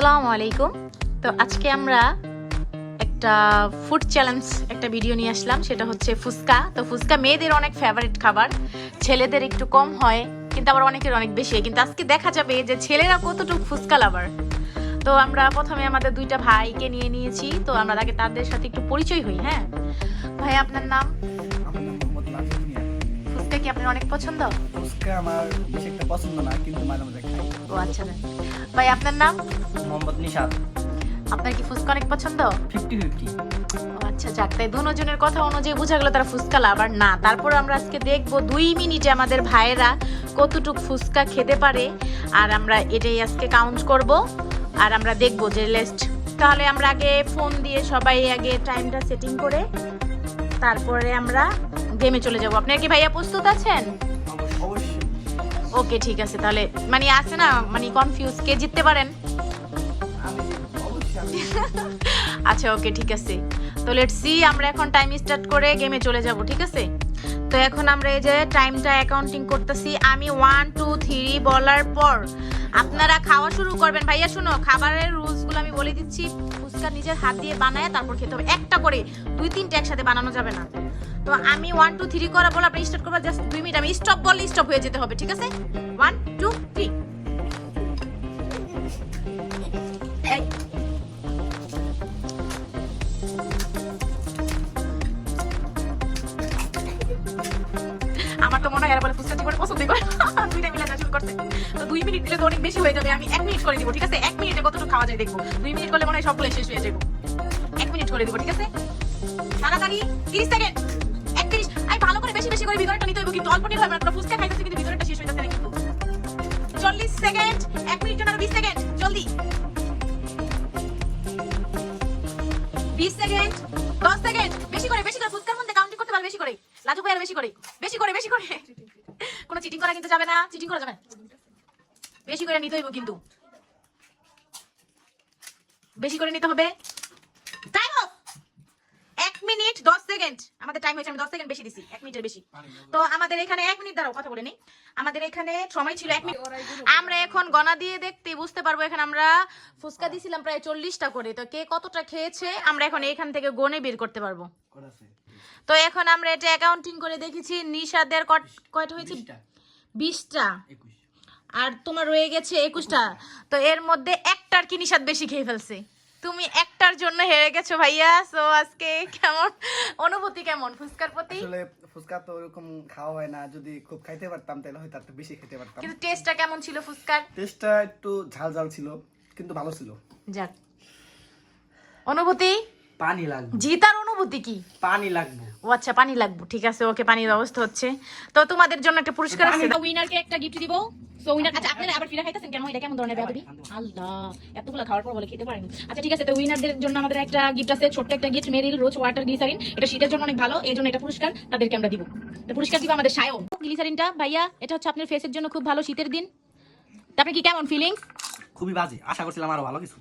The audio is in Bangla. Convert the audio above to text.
আসসালামু আলাইকুম। তো আজকে আমরা একটা ফুড চ্যালেঞ্জ একটা ভিডিও নিয়ে আসলাম সেটা হচ্ছে ফুচকা। তো ফুচকা মেয়েদের অনেক ফেভারিট খাবার ছেলেদের একটু কম হয় কিন্তু আবার অনেকের অনেক বেশি হয়। কিন্তু আজকে দেখা যাবে যে ছেলেরা কতটুকু ফুচকা লাভার তো আমরা প্রথমে আমাদের দুইটা ভাইকে নিয়ে নিয়েছি তো আমরা তাকে তাদের সাথে একটু পরিচয় হই হ্যাঁ? ভাই আপনার নাম। ফুচকা কি আপনার অনেক পছন্দ? ফুচকা আমার বেশি একটা পছন্দ না কিন্তু মাঝে মাঝে খাই। ও আচ্ছা ভাই। আপনার নাম? মোহাম্মদ নিশাদ আপনার কি ফুচকা অনেক পছন্দ? Fifty fifty. আচ্ছা যাক তাই দুজনের কথা অনুযায়ী বোঝা গেল তারা ফুচকা লাভার না। তারপর আমরা আজকে দেখব দুই মিনিটে আমাদের ভাইয়েরা কতটুক ফুচকা খেতে পারে আর আমরা এটাই আজকে কাউন্ট করব। আর আমরা দেখব যে লিস্ট তাহলে আমরা আগে ফোন দিয়ে সবাই আগে টাইমটা সেটিং করে তারপরে আমরা গেমে চলে যাব। আপনার কি ভাইয়া প্রস্তুত আছেন? ওকে ঠিক আছে, তাহলে মানে আছে না মানে কনফিউজ কে জিততে পারেন? আচ্ছা ওকে ঠিক আছে। তো লেটস সি আমরা এখন টাইম স্টার্ট করে গেমে চলে যাব, ঠিক আছে? তো এখন আমরা এই যে টাইমটা অ্যাকাউন্টিং করতেছি, আমি ওয়ান টু থ্রি বলার পর আপনারা খাওয়া শুরু করবেন। ভাইয়া, শুনো, খাবারের রুলসগুলো আমি বলে দিচ্ছি। ফুচকা নিজের হাত দিয়ে বানায় তারপর খেতে হবে। একটা করে, দুই তিনটে একসাথে বানানো যাবে না। তো আমি ওয়ান টু থ্রি করা বলে আপনি স্টার্ট করবেন জাস্ট দুই মিনিট। আমি স্টপ বললে স্টপ হয়ে যেতে হবে, ঠিক আছে? ওয়ান টু থ্রি আমার তো মনে হয় বলে ফুচকা জীবনে পছন্দ করে। দুইটা মিলে শুরু করছে। তো দুই মিনিট দিলে তো অনেক বেশি হয়ে যাবে, আমি এক মিনিট করে দিব, ঠিক আছে? এক মিনিটে কতটুকু খাওয়া যায় দেখব। দুই মিনিট করলে মনে হয় সবগুলো শেষ হয়ে যাব। এক মিনিট করে দিব, ঠিক আছে? তাড়াতাড়ি, তিরিশ সেকেন্ড। বেশি করে ভিতরটা নিতে হইব, কিন্তু অল্প নিতে হবে পুরো ফুচকা খাইতেছি, কিন্তু ভিতরটা শেষ যাচ্ছে না কিন্তু। চল্লিশ সেকেন্ড, এক মিনিট জন্য বিশ সেকেন্ড, জলদি। বিশ সেকেন্ড, দশ সেকেন্ড, বেশি করে বেশি করে, ফুচকার মধ্যে কাউন্টিং করতে পারবে বেশি করে। লাজু আর বেশি করে বেশি করে বেশি করে। কোনো চিটিং করা কিন্তু যাবে না চিটিং করা যাবে না। বেশি করে নিতে হইব কিন্তু। বেশি করে নিতে হবে। টাইম মিনিট দশ সেকেন্ড। আমাদের টাইম হয়েছে আমি দশ সেকেন্ড বেশি দিছি এক মিনিটের বেশি। তো আমাদের এখানে এক মিনিট দাঁড়াও কথা বলে নি আমাদের এখানে সময় ছিল এক মিনিট। আমরা এখন গণা দিয়ে দেখতে বুঝতে পারব এখানে আমরা ফুচকা দিছিলাম প্রায় চল্লিশটা করে। তো কে কতটা খেয়েছে আমরা এখন এখান থেকে গনে বের করতে পারব। তো এখন আমরা এটা অ্যাকাউন্টিং করে দেখেছি নিশাদের কয়টা হয়েছে? বিশটা, আর তোমার রয়ে গেছে একুশটা। তো এর মধ্যে একটার কি নিষাদ বেশি খেয়ে ফেলছে? তুমি একটার জন্য হেরে গেছো ভাইয়া। সো আজকে কেমন? অনুভূতি কেমন? ফুচকার প্রতি? আসলে ফুচকা তো ওরকম খাওয়া হয় না। যদি খুব খাইতে পারতাম তাহলে হয়তো একটু বেশি খেতে পারতাম। কিন্তু টেস্টটা কেমন ছিল ফুচকার? টেস্টটা একটু ঝাল ঝাল ছিল কিন্তু ভালো ছিল। যাক। অনুভূতি? পানি লাগবে। জিতার অনুভূতি কি? পানি লাগবে। ও আচ্ছা পানি লাগবে। ঠিক আছে ওকে পানির ব্যবস্থা হচ্ছে। তো তোমাদের জন্য একটা পুরস্কার আছে। উইনারকে একটা গিফট দিব। সো উইনার আচ্ছা আপনারা আবার খাইতেছেন কেন? এটা কেমন ধরনের আল্লাহ, এতগুলো খাওয়ার পর বলে খেতে পারেন। আচ্ছা ঠিক আছে, তো উইনারদের জন্য আমাদের একটা গিফট আছে, ছোট্ট একটা gift Meril rose water glycerine এটা শীতের জন্য অনেক ভালো, এই জন্য এটা পুরস্কার, তাদেরকে আমরা দিব। পুরস্কার দিব আমাদের সায়ও গ্লিসারিনটা ভাইয়া, এটা হচ্ছে আপনার ফেসের জন্য খুব ভালো শীতের দিন। আপনি কি কেমন ফিলিংস খুবই বাজে, আশা করছিলাম আরও ভালো কিছু।